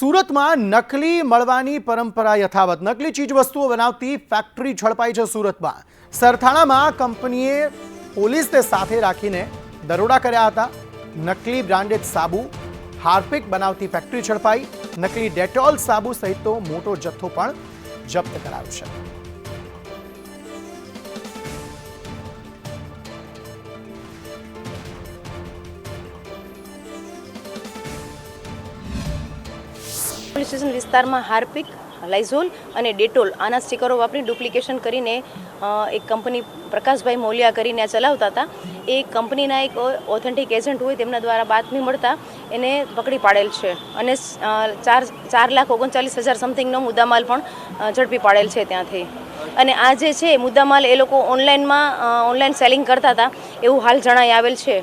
સુરતમાં નકલી મળવાની પરંપરા યથાવત. નકલી ચીજવસ્તુઓ બનાવતી ફેક્ટરી ઝડપાઈ છે સુરતમાં. સરથાણામાં કંપનીએ પોલીસને સાથે રાખીને દરોડા કર્યા હતા. નકલી બ્રાન્ડેડ સાબુ, હાર્પિક બનાવતી ફેક્ટરી ઝડપાઈ. નકલી ડેટોલ સાબુ સહિતનો મોટો જથ્થો પણ જપ્ત કરાયો છે. પોલીસ સ્ટેશન વિસ્તારમાં હાર્પિક, લાઇઝોલ અને ડેટોલ આના સ્ટીકરો વાપરી ડુપ્લિકેશન કરીને એક કંપની પ્રકાશભાઈ મોલિયા કરીને ચલાવતા હતા. એ કંપનીના એક ઓથેન્ટિક એજન્ટ હોય તેમના દ્વારા બાતમી મળતા એને પકડી પાડેલ છે અને ચાર ચાર લાખ ઓગણચાલીસ હજાર સમથિંગનો મુદ્દામાલ પણ ઝડપી પાડેલ છે ત્યાંથી. અને આ જે છે, મુદ્દામાલ એ લોકો ઓનલાઈનમાં ઓનલાઈન સેલિંગ કરતા હતા એવું હાલ જણાઈ આવેલ છે?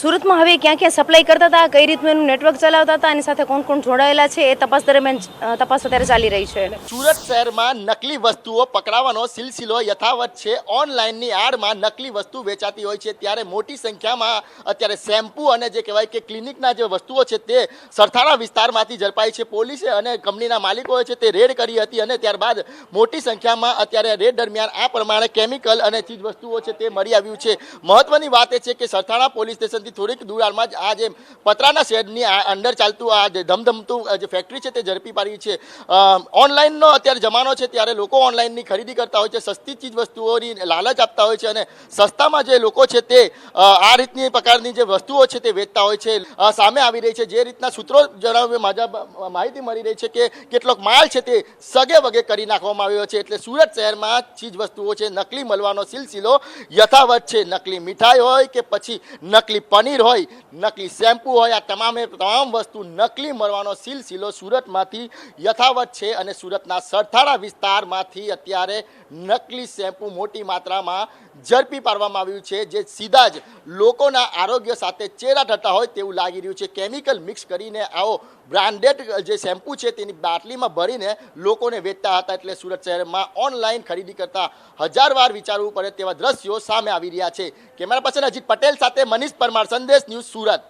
સુરતમાં હવે ક્યાં ક્યાં સપ્લાય કરતા હતા, કઈ રીતનું એનું નેટવર્ક ચલાવતા હતા એની સાથે કોણ કોણ જોડાયેલા છે, એ તપાસ દરમિયાન તપાસ અત્યારે ચાલી રહી છે. સુરત શહેરમાં નકલી વસ્તુઓ પકડાવવાનો સિલસિલો યથાવત છે. ઓનલાઈનની આડમાં નકલી વસ્તુ વેચાતી હોય છે. ત્યારે મોટી સંખ્યામાં અત્યારે શેમ્પુ અને જે કહેવાય કે ક્લિનિકના જે વસ્તુઓ છે તે સરથાણા વિસ્તારમાંથી ઝડપાઈ છે. પોલીસે અને કંપનીના માલિકોએ છે તે રેડ કરી હતી અને ત્યારબાદ મોટી સંખ્યામાં અત્યારે રેડ દરમિયાન આ પ્રમાણે કેમિકલ અને ચીજ વસ્તુઓ છે તે મળી આવ્યું છે. મહત્વની વાત એ છે કે સરથાણા પોલીસ સ્ટેશનથી થોડીક દૂરમાં જ આ જે પતરાના શેડની અંદર ચાલતું આ જે ધમધમતું જે ફેક્ટરી છે તે ઝડપી પાડી છે. ઓનલાઈનનો અત્યારે જમાનો છે ત્યારે લોકો ઓનલાઈનની ખરીદી કરતા હોય છે, સસ્તી ચીજ વસ્તુઓની લાલચ આપતા હોય છે અને સસ્તામાં જે લોકો છે તે આ રીતની પ્રકારની જે વસ્તુઓ છે તે વેચતા હોય છે. સામે આવી રહી છે જે રીતના સૂત્રો જણાવ્યું માહિતી મળી રહી છે કે કેટલોક માલ છે તે સગે વગે કરી નાખવામાં આવ્યો છે. એટલે સુરત શહેરમાં ચીજ વસ્તુઓ છે, નકલી મળવાનો સિલસિલો યથાવત છે. નકલી મીઠાઈ હોય કે પછી નકલી પનીર હોય, નકલી શેમ્પુ હોય, આ તમામે તમામ વસ્તુ નકલી મળવાનો સિલસિલો સુરતમાંથી યથાવત છે અને સુરતના સરથાણા વિસ્તારમાંથી અત્યારે નકલી શેમ્પુ મોટી માત્રામાં ઝડપી પાડવામાં આવ્યું છે, જે સીધા જ લોકોના આરોગ્ય સાથે ચેરા થતા હોય તેવું લાગી રહ્યું છે. કેમિકલ મિક્સ કરીને આવો બ્રાન્ડેડ જે શેમ્પુ છે તેની બાટલીમાં ભરીને લોકોને વેચતા હતા એટલે સુરત શહેરમાં ઓનલાઈન ખરીદી કરતા હજાર વાર વિચારવું પડે તેવા દ્રશ્યો સામે આવી રહ્યા છે. કેમેરા પર્સન અજીત પટેલ સાથે મનીષ પરમાર સંદેશ ન્યૂઝ સુરત.